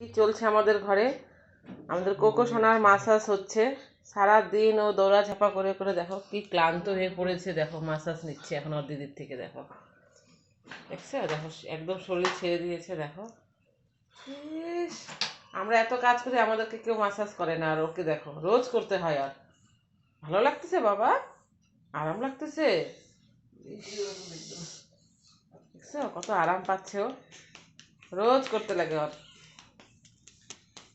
চলছে আমাদের ঘরে। আমাদের কোকো সোনার মাসাজ হচ্ছে। সারা দিন ও দৌড়াঝাপা করে করে দেখো, কি ক্লান্ত হয়ে পড়েছে। দেখো, মাসাজ নিচ্ছে এখন ওর দিদির থেকে, দেখো। দেখছ? দেখো, একদম শরীর ছেড়ে দিয়েছে, দেখো। আমরা এত কাজ করি আমাদেরকে কেউ মাসাজ করে না, আর ওকে দেখো, রোজ করতে হয় আর। ভালো লাগতেছে, বাবা? আরাম লাগতেছে? দেখছ, কত আরাম পাচ্ছে ও। রোজ করতে লাগে ওর।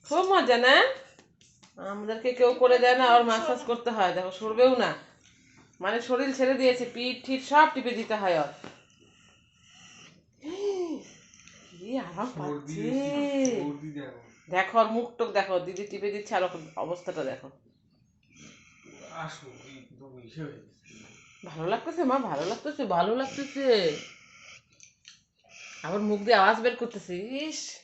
খুব মজা না? আমাদেরকে কেউ করে দেয় না ওর মাসাজ করতে হয়। দেখো সরবেও না। মানে শরীর ছেড়ে দিয়েছে পিঠ ঠিট সব টিপে দিতে হয় ওর। কি আরাম পাচ্ছে। দেখো। আর মুখ টুক দেখো দিদি টিপে দিচ্ছে আর অবস্থাটা দেখো। ভালো লাগতেছে মা? ভালো লাগতেছে ভালো লাগতেছে। আবার মুখ দিয়ে আওয়াজ বের করতেছে ইস।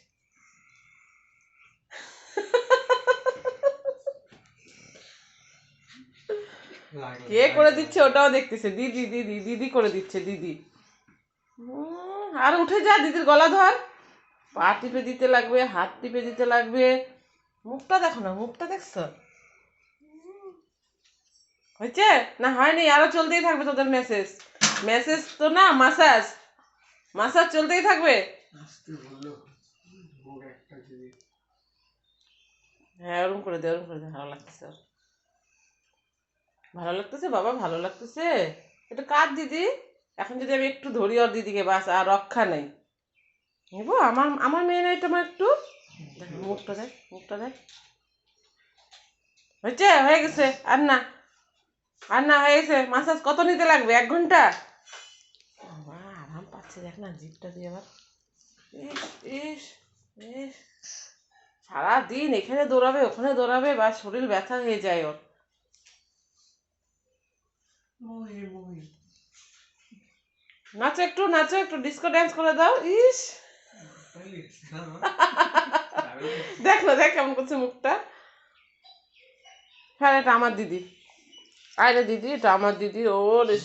কে করে দিচ্ছে ওটাও দেখতেছে দিদি দিদি দিদি করে দিচ্ছে দিদি। আর উঠে যা দিদির গলা ধর। পা টিপে দিতে লাগবে হাত টিপে দিতে লাগবে। মুখটা দেখো না মুখটা দেখছ? হয়েছে? না হয়নি আরও চলতেই থাকবে তোদের মেসেজ মেসেজ তো না মাসাজ মাসাজ চলতেই থাকবে। হ্যাঁ ওরম করে দে ওরম করে দে ভালো লাগতেছে ওর। ভালো লাগতেছে? বাবা, ভালো লাগতেছে? এটা কার দিদি। এখন যদি আমি একটু ধরি ওর দিদিকে, বাস, আর রক্ষা নেই। নেব আমার আমার মেয়ে না এটা আমার একটু মুখটা দেখ মুখটা দেখ। হয়েছে? হয়ে গেছে। আর না আর না হয়ে গেছে। মাসাজ কত নিতে লাগবে? এক ঘণ্টা? আরাম পাচ্ছে। দেখ না জিপটা দিয়ে আবার। ইস। সারাদিন এখানে দৌড়াবে, ওখানে দৌড়াবে, বা শরীর ব্যথা হয়ে যায় ওর। নাচো একটু নাচো একটু ডিস্কো ড্যান্স করে দাও ইস। দেখ না দেখ কেমন করছে মুখটা। হ্যাঁ এটা আমার দিদি। আরে দিদি এটা আমার দিদি ও রে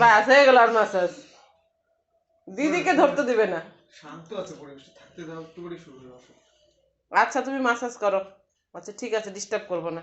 ব্যাস হয়ে গেল আর মাসাজ দিদিকে ধরতে দিবে না। শান্ত আছে পরিবেশটা থাকতে দাও একটু করে শুরু আচ্ছা তুমি মাসাজ করো। আচ্ছা ঠিক আছে ডিস্টার্ব করব না।